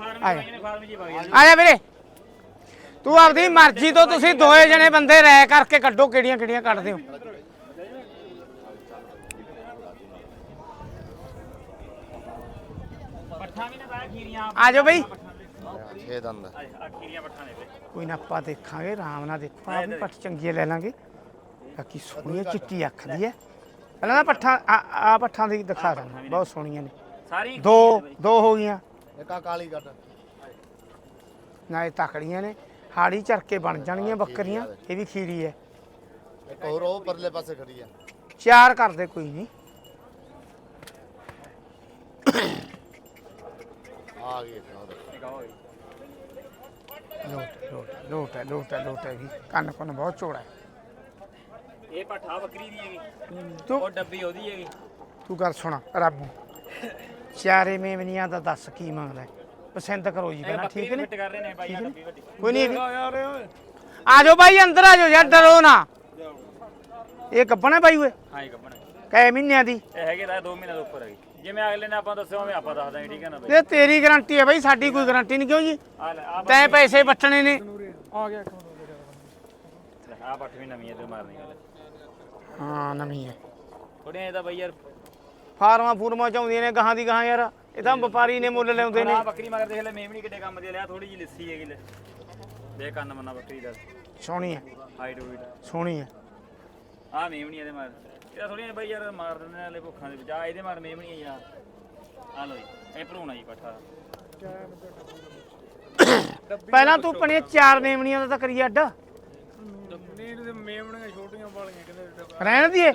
ਆ ਜਾ। ਆ ਵੀਰੇ। ਤੂੰ ਆਪਦੀ ਮਰਜ਼ੀ ਤੋਂ ਤੁਸੀਂ ਦੋਏ ਜਣੇ ਬੰਦੇ ਰਹਿ ਕਰਕੇ ਕੱਢੋ ਕਿਹੜੀਆਂ ਕਿਹੜੀਆਂ ਕੱਢਦੇ ਹੋ ਪੱਠਾ ਵੀ ਨੇ ਪਾਇਆ ਖੀਰੀਆਂ ਆ ਜਾਓ ਬਈ। ਛੇ ਦੰਦ ਆ ਖੀਰੀਆਂ ਪੱਠਾ ਨੇ ਬਈ ਕੋਈ ਨਾ ਆਪਾਂ ਦੇਖਾਂਗੇ ਆਰਾਮ ਨਾਲ ਦੇਖੋ ਆਪ ਵੀ ਪੱਠ ਚੰਗੀਆਂ ਲੈ ਲਾਂਗੇ। ਬਾਕੀ ਸੋਹਣੀ ਚਿੱਟੀ ਅੱਖ ਦੀ ਹੈ ਪਹਿਲਾਂ ਨਾ ਪੱਠਾਂ ਆ ਆ ਪੱਠਾਂ ਦੀ ਦਿਖਾ ਦਾਂ ਬਹੁਤ ਸੋਹਣੀਆਂ ਨੇ। ਸਾਰੀ ਦੋ ਦੋ ਹੋ ਗਈਆਂ। ਇੱਕ ਆ ਕਾਲੀ ਕੱਟ ਨਾਲੇ ਤਕੜੀਆਂ ਨੇ ਹਾੜੀ ਚਰਕੇ ਬਣ ਜਾਣਗੀਆਂ ਬੱਕਰੀਆਂ ਇਹ ਵੀ ਖੀਰੀ ਹੈ। ਇੱਕ ਹੋਰ ਉਹ ਪਰਲੇ ਪਾਸੇ ਖੜੀ ਆ। ਚਾਰ ਕਰਦੇ ਕੋਈ ਨਹੀਂ। ਆ ਗਈ ਲੋਟ ਲੋਟ ਲੋਟ ਹੈ ਲੋਟ ਹੈ ਲੋਟ ਹੈ ਵੀ। ਕੰਨ ਕੰਨ ਬਹੁਤ ਚੌੜਾ ਹੈ। ਇਹ ਪੱਠਾ ਬੱਕਰੀ ਦੀ ਹੈਗੀ। ਤੂੰ ਉਹ ਡੱਬੀ ਉਹਦੀ ਹੈਗੀ। ਤੂੰ ਗੱਲ ਸੁਣ ਰੱਬ ਚਾਰੇ ਮੇਵਨੀਆਂ ਦਾ ਦੱਸ ਕੀ ਮੰਗਦਾ ਹੈ? ਪਸੰਦ ਕਰੋ ਜੀ ਪਹਿਲਾਂ ਠੀਕ ਨੇ? ਫਿੱਟ ਕਰ ਰਹੇ ਨੇ ਭਾਈ ਆ ਡੱਬੀ ਵੱਡੀ। ਕੋਈ ਨਹੀਂ। ਆ ਜਾਓ ਬਾਈ ਅੰਦਰ ਆ ਜਾਓ ਯਾਰ ਡਰੋ ਨਾ। ਇਹ ਹੈ ਬਾਈ ਓਏ? ਹਾਂ ਇਹ ਗੱਬਣ ਕੈ ਮਹੀਨਿਆਂ ਦੀ? ਇਹ ਹੈਗੇ ਤਾਂ 2 ਮਹੀਨੇ ਦੇ ਉੱਪਰ ਹੈਗੀ। ਜਿਵੇਂ ਅਗਲੇ ਨੇ ਆਪਾਂ ਦੱਸਿਆ ਉਵੇਂ ਆਪਾਂ ਦੱਸ ਦਾਂਗੇ ਠੀਕ ਹੈ ਨਾ ਬਈ? ਇਹ ਤੇਰੀ ਗਾਰੰਟੀ ਹੈ ਬਾਈ ਸਾਡੀ ਕੋਈ ਗਾਰੰਟੀ ਨਹੀਂ ਕਿਉਂ ਜੀ? ਆ ਲੈ ਆ ਤੈਂ ਪੈਸੇ ਬੱਟਣੇ ਨੇ। ਆ ਪੱਠ ਵੀ ਨਵੀਂ ਹੈ ਤੇ ਮਾਰਨੀ ਗੱਲ। ਹਾਂ ਨਵੀਂ ਹੈ। ਥੋੜੀਆਂ ਇਹਦਾ ਬਈ ਯਾਰ ਫਾਰਮਾਂ ਫੂਰਮਾਂ ਚ ਆਉਂਦੀਆਂ ਨੇ ਗਾਹਾਂ ਦੀ ਗਾਹਾਂ ਯਾਰ। ਇਹ ਤਾਂ ਵਪਾਰੀ ਨੇ ਮੁੱਲ ਲੈਉਂਦੇ ਨੇ। ਆ ਬੱਕਰੀ ਮਗਰ ਦੇਖ ਲੈ ਮੇਮਣੀ ਕਿੱਡੇ ਕੰਮ ਦੀ ਲਿਆ ਥੋੜੀ ਜਿਹੀ ਲਿੱਸੀ ਹੈਗੀ ਲੈ। ਦੇ ਕੰਨ ਮੰਨਾ ਬੱਕਰੀ ਦਾ। ਸੋਹਣੀ ਹੈ। ਹਾਈਟ ਹੂਈਟ ਸੋਹਣੀ ਹੈ। ਆ ਮੇਮਣੀ ਇਹਦੇ ਮਾਰ ਇਹਦਾ ਥੋੜੀਆਂ ਬਈ ਯਾਰ ਮਾਰ ਦਿੰਦੇ ਨੇ ਹਲੇ ਭੁੱਖਾਂ ਦੇ ਵਿੱਚ। ਆ ਇਹਦੇ ਮਾਰ ਮੇਮਣੀ ਆ ਯਾਰ। ਆ ਲੋ ਜੀ ਇਹ ਭਰੂਣਾ ਜੀ ਪੱਠਾ। ਪਹਿਲਾਂ ਤੂੰ ਪਣੇ ਚਾਰ ਮੇਮਣੀਆਂ ਦਾ ਤਾਂ ਕਰੀਏ ਅੱਡ। ਰਹਿਣ ਦੀਏ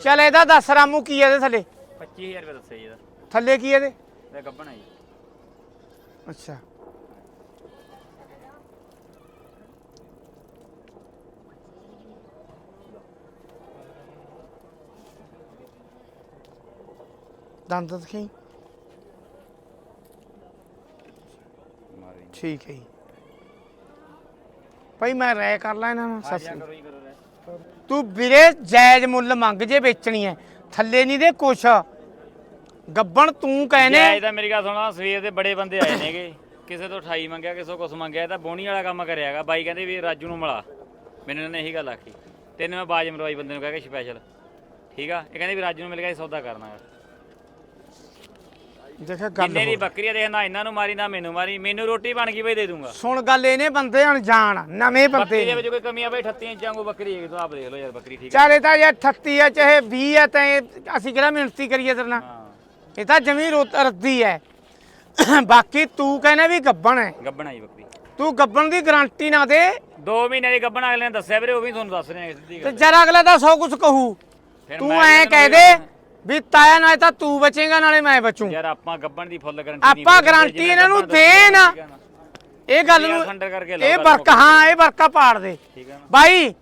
ਚੱਲ ਇਹਦਾ ਦੱਸ ਰਾਮੂ ਕੀ ਹੈ ਇਹਦੇ ਥੱਲੇ? 25000 ਰੁਪਏ ਦੱਸਿਆ ਜੀ ਇਹਦਾ। ਥੱਲੇ ਕੀ ਹੈ ਇਹਦੇ? ਇਹ ਗੱਬਣਾ ਜੀ। ਅੱਛਾ। ਦੰਦ ਦਿਖਾਈ। ਮਾਰੀ। ਠੀਕ ਹੈ ਜੀ। ਭਾਈ ਮੈਂ ਰਾਇ ਕਰ ਲਾ ਇਹਨਾਂ ਨੂੰ ਸੱਸ ਕਰੋ ਜੀ ਕਰੋ ਰਹਿ ਤੂੰ ਵੀਰੇ ਜਾਇਜ਼ ਮੁੱਲ ਮੰਗ ਜੇ ਵੇਚਣੀ ਹੈ। ਥੱਲੇ ਨਹੀਂ ਦੇ ਕੁਛ। ਗੱਬਣ ਤੂੰ ਕਹਿੰਨੇ ਜਾਇਜ਼ ਤਾਂ ਮੇਰੀ ਗੱਲ ਸੁਣਾ ਸਵੇਰ ਦੇ ਬੜੇ ਬੰਦੇ ਆਏ ਨੇਗੇ। ਕਿਸੇ ਤੋਂ 28 ਮੰਗਿਆ ਕਿਸੇ ਤੋਂ ਕੁਛ ਮੰਗਿਆ ਇਹ ਤਾਂ ਬੋਣੀ ਵਾਲਾ ਕੰਮ ਕਰਿਆਗਾ ਬਾਈ ਕਹਿੰਦੇ ਵੀ ਰਾਜੂ ਨੂੰ ਮਿਲਾ। ਮੈਨੂੰ ਇਹਨਾਂ ਨੇ ਇਹੀ ਗੱਲ ਆਖੀ। ਤੈਨੂੰ ਮੈਂ ਬਾਜ ਮਰਵਾਈ ਬੰਦੇ ਨੂੰ ਕਹਿ ਕੇ ਸਪੈਸ਼ਲ ਠੀਕ ਆ? ਇਹ ਕਹਿੰਦੇ ਵੀ ਰਾਜੂ ਨੂੰ ਮਿਲ ਗਿਆ ਇਹ ਸੌਦਾ ਕਰਨਾ ਗਾ। ਦੇਖਿਆ ਗੱਲ ਜਿੰਨੇ ਦੀ। ਬੱਕਰੀ ਆ ਦੇਖ ਨਾ ਇਹਨਾਂ ਨੂੰ ਮਾਰੀ ਨਾ ਮੈਨੂੰ ਮਾਰੀ। ਮੈਨੂੰ ਰੋਟੀ ਬਣ ਗਈ ਬਈ ਦੇ ਦੂੰਗਾ। ਸੁਣ ਗੱਲ ਇਹਨੇ ਬੰਦੇ ਅਣਜਾਣ ਨਵੇਂ ਬੱਕਰੀ ਦੇ। ਵਿੱਚ ਕੋਈ ਕਮੀ ਆ ਬਈ 38 ਇੰਚਾਂ ਕੋ ਬੱਕਰੀ ਹੈਗੀ ਤੂੰ ਆਪ ਦੇਖ ਲਓ ਯਾਰ ਬੱਕਰੀ ਠੀਕ ਆ। ਚੱਲ ਇਹ ਤਾਂ ਯਾਰ 38 ਹੈ ਚਾਹੇ 20 ਹੈ ਤਾਂ ਇਹ- ਅਸੀਂ ਕਿਹੜਾ ਮਿਹਨਤੀ ਕਰੀਏ ਤੇਰੇ ਨਾਲ? ਇਹ ਤਾਂ ਜਮੀ ਰੋਤ ਰੱਦੀ ਹੈ ਬਾਕੀ ਤੂੰ ਕਹਿੰਦਾ ਵੀ ਗੱਬਣ ਹੈ ਗੱਬਣਾ ਜੀ ਬੱਕਰੀ। ਤੂੰ ਗੱਬਣ ਦੀ ਗਾਰੰਟੀ ਨਾ ਦੇ। 2 ਮਹੀਨੇ ਦੀ ਗੱਬਣਾ ਅਗਲੇ ਨੇ ਦੱਸਿਆ ਵੀਰੇ ਉਹ ਵੀ ਤੁਹਾਨੂੰ ਦੱਸ ਰਹੇ ਆ ਸਿੱਧੀ ਤੇ ਗੱਲ ਜਰਾ ਅਗਲਾ ਤਾਂ ਸੌ ਕੁਝ ਕਹੂ। ਫਿਰ ਤੂੰ ਮੈਂ ਐ ਕਹਿ ਦੇ ਵੀ ਤਾਇਆ ਨਾਲੇ ਤਾਂ ਤੂੰ ਬਚੇਗਾ ਨਾਲੇ ਮੈਂ ਬਚੂੰ। ਯਾਰ ਆਪਾਂ ਗੱਬਣ ਦੀ ਫੁੱਲ ਗਾਰੰਟੀ ਆਪਾਂ ਗਾਰੰਟੀ ਇਹਨਾਂ ਨੂੰ ਦੇਣ। ਇਹ ਗੱਲ ਨੂੰ ਖੰਡਰ ਕਰਕੇ ਲਓ ਇਹ ਗੱਲ ਵਰਕ ਹਾਂ ਇਹ ਵਰਕਾ ਪਾੜ ਦੇ। ਠੀਕ ਨਾ। ਬਾਈ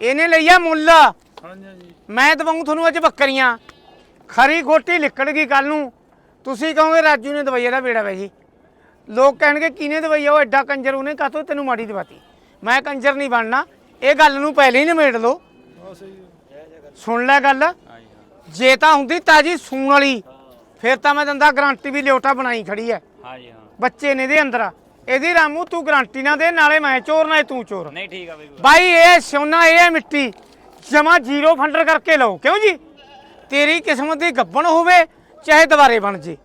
ਇਹਨੇ ਲਈਆ ਮੁੱਲ। ਹਾਂਜੀ ਮੈਂ ਦਵਾਉਂ ਤੁਹਾਨੂੰ ਅੱਜ ਬੱਕਰੀਆਂ। ਖਰੀ ਖੋਟੀ ਗਈ ਕੱਲ ਨੂੰ। ਤੁਸੀਂ ਕਹੋਗੇ ਰਾਜੂ ਨੇ ਦਵਾਈ ਇਹਦਾ ਬੇੜਾ ਜੀ। ਲੋਕ ਕਹਿਣਗੇ ਕਿਹਨੇ ਦਵਾਈ ਆ? ਉਹ ਐਡਾ ਕੰਜਰ ਉਹਨੇ ਕਾਤੋਂ ਤੈਨੂੰ ਮਾੜੀ ਦਵਾਤੀ? ਮੈਂ ਕੰਜਰ ਨਹੀਂ ਬਣਨਾ। ਇਹ ਗੱਲ ਨੂੰ ਪਹਿਲੇ ਹੀ ਨਿਮੇੜ ਲਓ। ਸੁਣ ਲੈ ਗੱਲ। ਜੇ ਤਾਂ ਹੁੰਦੀ ਤਾਜੀ ਸੂਣ ਵਾਲੀ ਫਿਰ ਤਾਂ ਮੈਂ ਦੰਦਾ ਗਾਰੰਟੀ ਵੀ ਲਿਓਟਾ ਬਣਾਈ ਖੜੀ ਐ। ਹਾਂਜੀ ਹਾਂ। ਬੱਚੇ ਨੇ ਦੇ ਅੰਦਰ। ਇਹਦੀ ਰਾਮੂ ਤੂੰ ਗਾਰੰਟੀ ਨਾ ਦੇ ਨਾਲੇ ਮੈਂ ਚੋਰ ਨਾਲੇ ਤੂੰ ਚੋਰ। ਨਹੀਂ ਠੀਕ ਆ ਬਈ। ਬਾਈ ਇਹ ਸੋਨਾ ਇਹ ਹੈ ਮਿੱਟੀ। ਜਮਾ ਜ਼ੀਰੋ ਫੰਡਰ ਕਰਕੇ ਲਓ। ਕਿਉਂ ਜੀ? ਤੇਰੀ ਕਿਸਮਤ ਦੀ ਗੱਬਣ ਹੋਵੇ ਚਾਹੇ ਦੁਬਾਰੇ ਬਣ ਜੇ।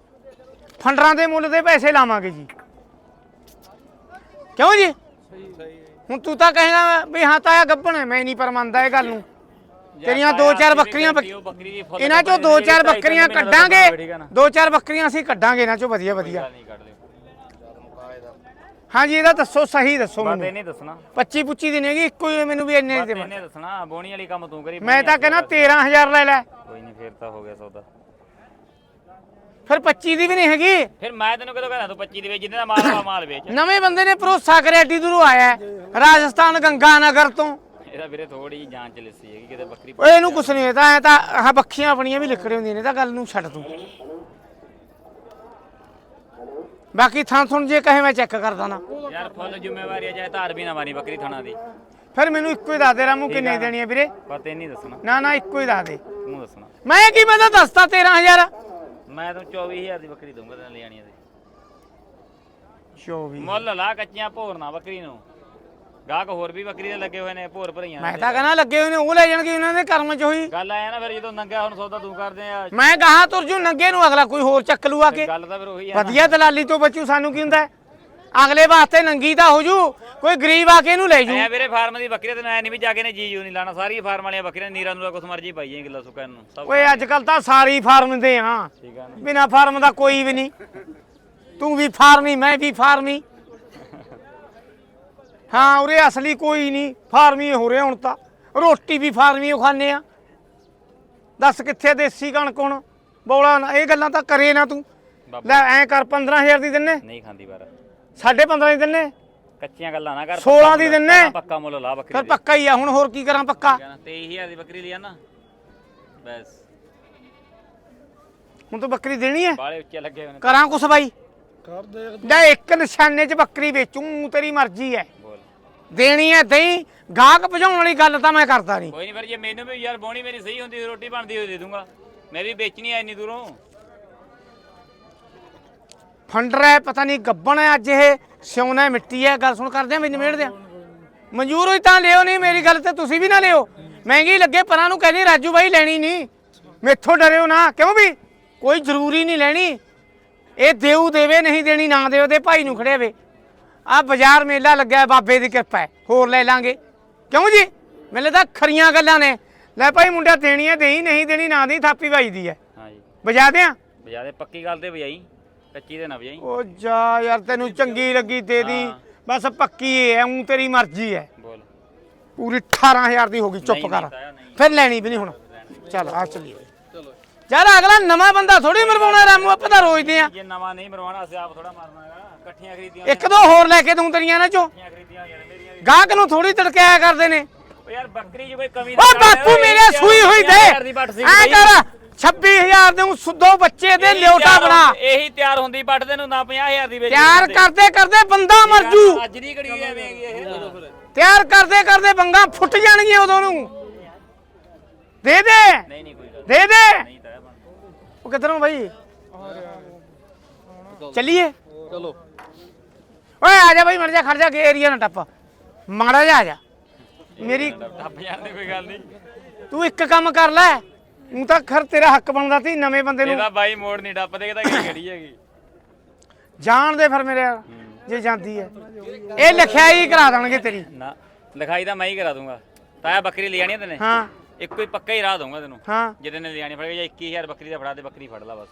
ਫੰਡਰਾਂ ਦੇ ਮੁੱਲ ਦੇ ਪੈਸੇ ਲਾਵਾਂਗੇ ਜੀ। ਕਿਉਂ ਜੀ? ਹੁਣ ਤੂੰ ਤਾਂ ਕਹੇਗਾ ਵੀ ਹਾਂ ਤਾਂ ਇਹ ਗੱਬਣ ਹੈ। ਮੈਂ ਨਹੀਂ ਪਰ ਮੰਨਦਾ ਇਹ ਗੱਲ ਨੂੰ। ਤੇਰੀਆਂ ਦੋ ਚਾਰ ਬੱਕਰੀਆਂ ਇਹਨਾਂ ਚੋਂ ਦੋ ਚਾਰ ਬੱਕਰੀਆਂ ਕੱਢਾਂਗੇ? ਦੋ ਚਾਰ ਬੱਕਰੀਆਂ ਅਸੀਂ ਕੱਢਾਂਗੇ ਇਹਨਾਂ ਚੋਂ ਵਧੀਆ ਵਧੀਆ। ਹਾਂਜੀ ਇਹਦਾ ਦੱਸੋ ਸਹੀ ਦੱਸੋ ਬਾਤ ਇਹ ਮੈਨੂੰ ਨਹੀਂ ਦੱਸਣਾ। 25 ਪੁੱਚੀ ਦਿਨ ਹੈਗੀ ਇੱਕੋ ਹੀ ਮੈਨੂੰ ਵੀ ਇੰਨੇ ਬਾਤ ਦੇ ਇਹਨੇ ਦੱਸਣਾ ਬੋਣੀ ਵਾਲੀ ਕੰਮ ਤੂੰ ਕਰੀ ਮੈਂ ਤਾਂ ਕਹਿੰਦਾ 13000 ਲੈ ਲੈ। ਕੋਈ ਨਹੀਂ ਫੇਰ ਤਾਂ ਹੋ ਗਿਆ ਸੌਦਾ। ਫਿਰ 25 ਦੀ ਵੀ ਨਹੀਂ ਹੈਗੀ। ਫਿਰ ਮੈਂ ਤੈਨੂੰ ਕਦੋਂ ਕਹਿੰਦਾ ਤੂੰ 25 ਦੇ ਵੇਚ ਜਿੰਨੇ ਦਾ ਮਾਲ ਆ ਮਾਲ ਵੇਚ। ਨਵੇਂ ਬੰਦੇ ਨੇ ਭਰੋਸਾ ਕਰਿਆ ਏਡੀ ਦੂਰੋਂ ਆਇਆ ਹੈ, ਰਾਜਸਥਾਨ ਗੰਗਾ ਨਗਰ ਤੋਂ। ਇਹਦਾ ਵੀਰੇ ਥੋੜੀ ਜਿਹੀ ਜਾਂਚ ਲਿੱਸੀ ਹੈਗੀ ਕਿਤੇ ਬੱਕਰੀ ਓਏ ਇਹਨੂੰ ਕੁਛ ਨਹੀਂ ਤਾਂ ਐ ਤਾਂ ਆਹ ਬੱਖੀਆਂ ਆਪਣੀਆਂ ਵੀ ਲਿਖੜੇ ਹੁੰਦੀਆਂ ਨੇ ਤਾਂ ਗੱਲ ਨੂੰ ਛੱਡ ਤੂੰ। ਬਾਕੀ ਥਾਂ ਥੁਣ ਜੇ ਕਹੇ ਮੈਂ ਚੈੱਕ ਕਰਦਾ ਨਾ ਯਾਰ ਫੁੱਲ ਜ਼ਿੰਮੇਵਾਰੀ ਹੈ ਚਾਹੇ ਧਾਰ ਵੀ ਨਾ ਮਾਰੀ ਬੱਕਰੀ ਥਾਣਾ ਦੀ। ਫਿਰ ਮੈਨੂੰ ਇੱਕੋ ਹੀ ਦੱਸ ਦੇ ਰਾਮੂ ਕਿੰਨੇ ਦੇਣੀ ਹੈ ਵੀਰੇ? ਪਤਾ ਹੀ ਨਹੀਂ ਦੱਸਣਾ। ਨਾ ਨਾ ਇੱਕੋ ਹੀ ਦੱਸ ਦੇ। ਤੂੰ ਦੱਸਣਾ। ਮੈਂ ਕੀ ਮੈਂ ਤਾਂ ਦੱਸਤਾ 13000 ਮੈਂ ਤੈਨੂੰ 24000 ਦੀ ਬੱਕਰੀ ਦਊਂਗਾ ਤੈਨੂੰ ਲੈ ਆਣੀ ਇਹਦੀ 24 ਮੁੱਲ ਲਾ ਕੱਚੀਆਂ ਭੋਰ ਨਾ ਬੱਕਰੀ ਨੂੰ। ਗਾਹਕ ਹੋਰ ਵੀ ਬੱਕਰੀ ਦੇ ਲੱਗੇ ਹੋਏ ਨੇ ਭੋਰ ਭਰੀਆਂ ਮੈਂ ਤਾਂ ਕਹਿੰਦਾ ਲੱਗੇ ਹੋਏ ਨੇ ਉਹ ਲੈ ਜਾਣਗੇ ਉਹਨਾਂ ਦੇ ਕਰਮ ਚ ਹੋਈ ਗੱਲ ਆਇਆ ਨਾ ਫਿਰ ਜਦੋਂ ਨੰਗਾ ਹੁਣ ਸੌਦਾ ਤੂੰ ਕਰਦੇ ਆ। ਮੈਂ ਕਹਾ ਤੁਰ ਜੂ ਨੰਗੇ ਨੂੰ ਅਗਲਾ ਕੋਈ ਹੋਰ ਚੱਕ ਲੂ ਆ ਕੇ। ਗੱਲ ਤਾਂ ਫਿਰ ਉਹੀ ਆ ਵਧੀਆ ਦਲਾਲੀ ਤੋਂ ਬਚੂ ਸਾਨੂੰ ਕੀ ਹੁੰਦਾ? ਅਗਲੇ ਵਾਸਤੇ ਨੰਗੀ ਤਾਂ ਹੋ ਜੂ ਕੋਈ ਗਰੀਬ ਆ ਕੇ ਇਹਨੂੰ ਲੈ ਜੂ। ਐ ਵੀਰੇ ਫਾਰਮ ਦੀ ਬੱਕਰੀ ਤੇ ਐ ਨਹੀਂ ਵੀ ਜਾ ਕੇ ਨੇ ਜੀ ਜੂ ਨਹੀਂ ਲਾਣਾ। ਸਾਰੀਆਂ ਫਾਰਮ ਵਾਲੀਆਂ ਬੱਕਰੀਆਂ ਨੀਰਾਂ ਨੂੰ ਕੁਛ ਮਰਜ਼ੀ ਪਾਈ ਜਾਈਂ ਕਿੱਲਾ ਸੁੱਕਾ ਨੂੰ ਸਭ ਓਏ ਅੱਜ ਕੱਲ ਤਾਂ ਸਾਰੀ ਫਾਰਮ ਦੇ ਆ। ਠੀਕ ਆ ਨਾ। ਬਿਨਾ ਫਾਰਮ ਦਾ ਕੋਈ ਵੀ ਨਹੀਂ ਤੂੰ ਵੀ ਫਾਰਮੀ ਮੈਂ ਵੀ ਫਾਰਮੀ। ਹਾਂ ਉਰੇ ਅਸਲੀ ਕੋਈ ਨਹੀਂ ਫਾਰਮੀ ਹੋ ਰਿਹਾ ਹੁਣ ਤਾਂ। ਰੋਟੀ ਵੀ ਫਾਰਮੀ ਖਾਂਦੇ ਆ। ਦੱਸ ਕਿੱਥੇ ਦੇਸੀ ਕਣਕ ਹੁਣ? ਬੋਲਾ ਨਾ ਇਹ ਗੱਲਾਂ ਤਾਂ ਕਰੇ ਨਾ ਤੂੰ। ਲੈ ਐਂ ਕਰ 15000 ਦੀ ਦਿੰਨੇ। ਨਹੀਂ ਖਾਂਦੀ ਪਰ ਸਾਢੇ 15 ਦੀ ਦਿੰਨੇ। ਕੱਚੀਆਂ ਗੱਲਾਂ ਨਾ ਕਰ 16 ਦੀ ਦਿੰਨੇ। ਪੱਕਾ ਮੁੱਲ ਲਾ ਬੱਕਰੀ ਫਿਰ ਪੱਕਾ ਹੀ ਆ ਹੁਣ ਹੋਰ ਕੀ ਕਰਾਂ ਪੱਕਾ? 23000 ਦੀ ਬੱਕਰੀ ਲਿਆ ਨਾ। ਬਸ। ਹੁਣ ਤੂੰ ਬੱਕਰੀ ਦੇਣੀ ਹੈ ਬਾਲੇ ਉੱਚੇ ਲੱਗੇ ਹੋਏ ਨੇ। ਕਰਾਂ ਕੁਛ ਬਾਈ? ਕਰ ਦੇ ਲੈ ਇੱਕ ਨਿਸ਼ਾਨੇ 'ਚ ਬੱਕਰੀ ਵੇਚੂ ਤੇਰੀ ਮਰਜ਼ੀ ਹੈ ਦੇਣੀ ਹੈ ਦਈ ਗਾਹਕ ਭਜਾਉਣ ਵਾਲੀ ਗੱਲ ਤਾਂ ਮੈਂ ਕਰਦਾ ਨਹੀਂ। ਕੋਈ ਨਹੀਂ ਫਿਰ ਜੇ ਮੈਨੂੰ ਵੀ ਯਾਰ ਬੋਣੀ ਮੇਰੀ ਸਹੀ ਹੁੰਦੀ ਰੋਟੀ ਬਣਦੀ ਹੋਈ ਦੇ ਦੂੰਗਾ। ਮੈਂ ਵੀ ਵੇਚਣੀ ਐ ਇੰਨੀ ਦੂਰੋਂ। ਫੰਡਰ ਹੈ ਪਤਾ ਨਹੀਂ ਗੱਬਣ ਹੈ ਅੱਜ ਇਹ ਸਿਉਣਾ ਹੈ, ਮਿੱਟੀ ਹੈ ਗੱਲ ਸੁਣ ਕਰਦੇ ਆ ਵੀ ਨਿਮੇੜ ਦਿਆਂ ਮਨਜ਼ੂਰ ਹੋਈ ਤਾਂ ਲਿਓ ਨਹੀਂ ਮੇਰੀ ਗੱਲ ਤੇ ਤੁਸੀਂ ਵੀ ਨਾ ਲਿਓ। ਮਹਿੰਗੀ ਲੱਗੇ ਪਰਾਂ ਨੂੰ ਕਹਿੰਦੀ ਰਾਜੂ ਬਾਈ ਲੈਣੀ ਨਹੀਂ। ਮੈਥੋਂ ਡਰਿਓ ਨਾ ਕਿਉਂ ਵੀ? ਕੋਈ ਜ਼ਰੂਰੀ ਨਹੀਂ ਲੈਣੀ। ਇਹ ਦੇਊ ਦੇਵੇ ਨਹੀਂ ਦੇਣੀ ਨਾ ਦਿਓ ਦੇ ਭਾਈ ਨੂੰ ਖੜੇ ਵੇ। ਆ ਬਾਜ਼ਾਰ ਮੇਲਾ ਲੱਗਿਆ ਬਾਬੇ ਦੀ ਕਿਰਪਾ ਹੈ। ਹੋਰ ਲੈ ਲਾਂਗੇ। ਕਿਉਂ ਜੀ? ਮੇਲੇ ਤਾਂ ਖਰੀਆਂ ਗੱਲਾਂ ਨੇ। ਲੈ ਭਾਈ ਮੁੰਡਾ ਦੇਣੀ ਹੈ ਦੇਈ ਨਹੀਂ ਦੇਣੀ ਨਾ ਦੀ ਥਾਪੀ ਵੱਜਦੀ ਹੈ। ਹਾਂ ਜੀ। ਵਜਾ ਦਿਆਂ? ਬਜਾ ਦੇ ਪੱਕੀ ਗੱਲ ਤੇ ਵਜਾਈ। ਕੱਚੀ ਤੇ ਨਾ ਵਜਾਈ। ਉਹ ਜਾ ਯਾਰ ਤੈਨੂੰ ਚੰਗੀ ਲੱਗੀ ਦੇ ਦੀ। ਹਾਂ। ਬਸ ਪੱਕੀ ਹੈ ਉਂ ਤੇਰੀ ਮਰਜ਼ੀ ਹੈ। ਬੋਲ। ਪੂਰੀ 18000 ਦੀ ਹੋ ਗਈ ਚੁੱਪ ਨਹੀਂ, ਕਰ। ਨਹੀਂ ਤਾਇਆ, ਨਹੀਂ। ਫਿਰ ਲੈਣੀ ਵੀ ਨਹੀਂ ਹੁਣ। ਚੱਲ ਆ ਚੱਲੀਏ। ਚਲੋ ਯਾਰ ਅਗਲਾ ਨਵਾਂ ਬੰਦਾ ਥੋੜੀ ਮਰਵਾਉਣਾ ਰਾਮੂ ਆਪਾਂ ਤਾਂ ਰੋਜਦੇ ਆ। ਜੇ ਨਵਾਂ ਨਹੀਂ ਮਰਵਾਣਾ ਅਸੀਂ ਆਪ ਥੋੜਾ ਮਾਰਨਾ ਹੈਗਾ। ਇਕੱਠੀਆਂ ਖਰੀਦੀਆਂ ਇੱਕ ਦੋ ਹੋਰ ਲੈ ਕੇ ਦੂੰ ਤੇਰੀਆਂ ਨਾ ਚੋਂ। ਇਕੱਠੀਆਂ ਖਰੀਦੀਆਂ ਯਾਰ ਮੇਰੀਆਂ ਵੀ। ਗਾਹਕ ਨੂੰ ਥੋੜੀ ਤੜਕਿਆ ਕਰਦੇ ਨੇ। ਓ ਯਾਰ ਬੱਕਰੀ 'ਚ ਕੋਈ ਕਮੀ ਓ ਬਾਪੂ ਮੇਰੇ ਸੂਈ ਹੋਈ ਦੇ। ਐ ਕਰ 26000 ਦੇ ਸੁੱਧੋ ਬੱਚੇ ਦੇ ਲਿਓਟਾ ਬਣਾ। ਇਹੀ ਤਿਆਰ ਹੁੰਦੀ ਪੱਟ ਦੇ ਨੂੰ ਨਾ 50000 ਦੀ ਵੇਚ ਤਿਆਰ ਕਰਦੇ ਕਰਦੇ ਬੰਦਾ ਮਰ ਜੂ। ਅੱਜ ਦੀ ਘੜੀ ਐਵੇਂ ਹੈਗੀ ਇਹ। ਤਿਆਰ ਕਰਦੇ ਕਰਦੇ ਬੰਗਾ ਫੁੱਟ ਜਾਣਗੀਆਂ ਉਦੋਂ ਨੂੰ। ਦੇ ਦੇ। ਨਹੀਂ ਨਹੀਂ ਕੋਈ ਗੱਲ ਦੇ ਦੇ। ਨਹੀਂ। ਤਾਂ ਬਣਦਾ ਉਹ ਕਿੱਧਰੋਂ ਬਾਈ? ਚੱਲੀਏ। ਚਲੋ। ਓਏ ਆ ਜਾ ਬਾਈ ਮਰ ਜਾ ਖੜ ਜਾ ਕੇ ਏਰੀਆ ਨਾ ਟੱਪ। ਮਾੜਾ ਜਾ ਆ ਜਾ। ਮੇਰੀ ਟੱਪ ਜਾਂਦੇ ਕੋਈ ਗੱਲ ਨਹੀਂ ਤੂੰ ਇੱਕ ਕੰਮ ਕਰ ਲੈ। ਤੂੰ ਤਾਂ ਖਰ ਤੇਰਾ ਹੱਕ ਬਣਦਾ ਸੀ ਨਵੇਂ ਬੰਦੇ ਨੂੰ। ਇਹਦਾ ਬਾਈ ਮੋੜ ਨਹੀਂ ਟੱਪਦੇ ਕਿਤਾ ਕਿ ਖੜੀ ਹੈਗੀ? ਜਾਣ ਦੇ ਫਿਰ ਮੇਰੇ ਜੇ ਜਾਂਦੀ ਹੈ। ਇਹ ਲਿਖਿਆਈ ਕਰਾ ਦੇਣਗੇ ਤੇਰੀ। ਨਾ ਲਿਖਾਈ ਤਾਂ ਮੈਂ ਹੀ ਕਰਾ ਦੂੰਗਾ। ਤਾਇਆ ਬੱਕਰੀ ਲੈ ਤੈਨੇ? ਹਾਂ। ਇੱਕੋ ਹੀ ਪੱਕਾ ਹੀ ਰਾਹ ਦਊਂਗਾ ਤੈਨੂੰ। ਹਾਂ। ਜਿਹਦੇ ਨੇ ਲਿਆਣੀ ਫੜ ਗਿਆ 21000 ਬੱਕਰੀ ਦਾ ਫੜਾ ਦੇ ਬੱਕਰੀ ਫੜ ਲਾ ਬਸ।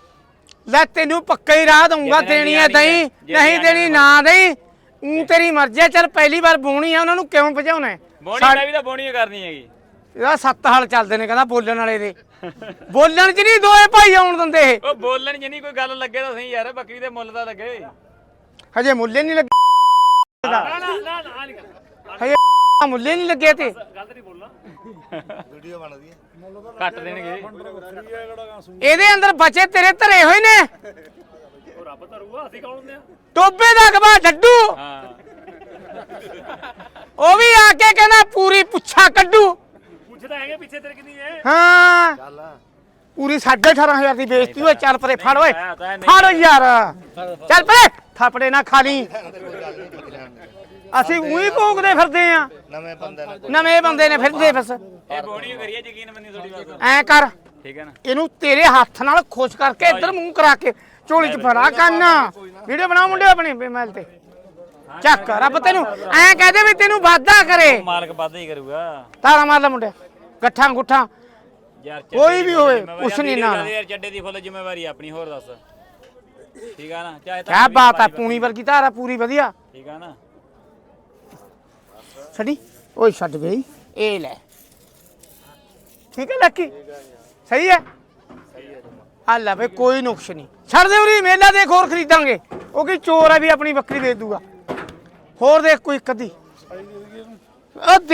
ਲੈ ਤੈਨੂੰ ਪੱਕਾ ਹੀ ਰਾਹ ਦਊਂਗਾ ਦੇਣੀ ਲਿਆਣੀ ਦਈ ਨਹੀਂ ਦੇਣੀ ਨਾ ਦੇਈ। ਊਂ ਤੇਰੀ ਮਰਜ਼ੀ ਚੱਲ ਪਹਿਲੀ ਵਾਰ ਬੋਣੀ ਆ ਉਹਨਾਂ ਨੂੰ ਕਿਉਂ ਭਜਾਉਣਾ? ਹੈ? ਬੋਣੀ ਸਾ- ਮੈਂ ਵੀ ਤਾਂ ਬੋਣੀ ਕਰਨੀ ਹੈਗੀ ਇਹਦਾ ਸੱਤ ਹਾਲ ਚੱਲਦੇ ਨੇ ਕਹਿੰਦਾ ਬੋਲਣ ਵਾਲੇ ਦੇ। ਬੋਲਣ ਚ ਨਹੀਂ ਦੋਏ ਭਾਈ ਆਉਣ ਦਿੰਦੇ ਇਹ। ਉਹ ਬੋਲਣ ਜੇ ਨਹੀਂ ਕੋਈ ਗੱਲ ਲੱਗੇ ਤਾਂ ਸਹੀ ਯਾਰ ਬੱਕਰੀ ਦੇ ਮੁੱਲ ਤਾਂ ਲੱਗੇ। ਹਜੇ ਮੁੱਲੇ ਨਹੀਂ ਲੱਗੇ। ਨਾ ਨਾ ਨਾ ਨਾ ਨਹੀਂ ਹਜੇ ਮੁੱਲੇ ਨਹੀਂ ਲੱਗੇ ਤੇ। ਗਲਤ ਨਹੀਂ ਬੋਲਣਾ। ਵੀਡੀਓ ਬਣਦੀ ਹੈ। ਕੱਟ ਦੇਣਗੇ। ਇਹਦੇ ਅੰਦਰ ਬੱਚੇ ਤੇਰੇ ਧਰੇ ਹੋਏ ਨੇ। ਉਹ ਰੱਬ ਧਰੂਗਾ ਅਸੀਂ ਕੌਣ ਹੁੰਦੇ ਆ? ਟੋਬੇ ਦਾ ਗਵਾ ਡੱਡੂ। ਹਾਂ। ਉਹ ਵੀ ਆ ਕੇ ਕਹਿੰਦਾ ਪੂਰੀ ਪੁੱਛਾ ਕੱਢੂ। ਪੁੱਛਦਾ ਹੈਗੇ ਪਿੱਛੇ ਤੇਰੇ ਕਿੰਨੀ ਹੈ? ਹਾਂ। ਚੱਲ। ਪੂਰੀ 18500 ਦੀ ਬੇਇੱਜ਼ਤੀ ਓਏ ਚੱਲ ਪਰੇ ਫੜ ਓਏ। ਫੜ ਯਾਰ। ਚੱਲ ਪਰੇ ਥਾਪੜੇ ਨਾ ਖਾ ਲਈ ਨਹੀਂ। ਅਸੀਂ ਉਹੀ ਭੋਗਦੇ ਫਿਰਦੇ ਆ। ਨਵੇਂ ਬੰਦੇ ਨੇ ਨਵੇਂ ਬੰਦੇ ਨੇ ਫਿਰਦੇ ਬਸ ਇਹ ਬੋਣੀ ਕਰੀਏ ਯਕੀਨ ਮੰਨੀ ਥੋੜੀ ਬਸ ਐ ਕਰ। ਠੀਕ ਹੈ ਨਾ? ਇਹਨੂੰ ਤੇਰੇ ਹੱਥ ਨਾਲ ਖੁਸ਼ ਕਰਕੇ ਇੱਧਰ ਮੂੰਹ ਕਰਾ ਕੇ ਝੋਲੀ 'ਚ ਫੜਾ ਕੰਨ। ਵੀਡੀਓ ਬਣਾਓ ਮੁੰਡੇ ਆਪਣੇ ਬੇਮੈਲ ਤੇ। ਚੱਕ ਰੱਬ ਤੈਨੂੰ ਐ ਕਹਦੇ ਵੀ ਤੈਨੂੰ ਵਾਦਾ ਕਰੇ। ਮਾਲਕ ਵਾਧਾ ਹੀ ਕਰੂਗਾ। ਤਾਰਾ ਮਾਰ ਲੈ ਮੁੰਡਿਆ ਗੱਠਾਂ ਗੁੱਠਾਂ। ਯਾਰ ਕੋਈ ਵੀ ਹੋਵੇ, ਜ਼ਿੰਮੇਵਾਰੀ ਕੁਛ ਨੀ। ਯਾਰ ਚੱਡੇ ਦੀ ਫੁੱਲ ਜ਼ਿੰਮੇਵਾਰੀ ਆਪਣੀ ਹੋਰ ਦੱਸ। ਠੀਕ ਆ ਨਾ? ਚਾਹੇ ਕਿਆ ਬਾਤ ਹੈ ਪੂਣੀ ਵਰਗੀ ਧਾਰਾ ਪੂਰੀ ਵਧੀਆ। ਠੀਕ ਆ ਨਾ? ਛੱਡੀ ਓਏ ਛੱਡ ਗਈ। ਇਹ ਲੈ। ਠੀਕ ਹੈ ਲੱਕੀ? ਸਹੀ ਹੈ? ਆ ਲੈ ਬਈ ਕੋਈ ਨੁਕਸ ਨਹੀਂ। ਛੱਡ ਦੇ ਉਰੀ ਮੇਲਾ ਦੇਖ ਹੋਰ ਖਰੀਦਾਂਗੇ। ਉਹ ਕੀ ਚੋਰ ਹੈ ਵੀ ਆਪਣੀ ਬੱਕਰੀ ਵੇਚ ਦੂਗਾ। ਹੋਰ ਦੇਖ ਕੋਈ ਇੱਕ ਅੱਧੀ। ਉਹ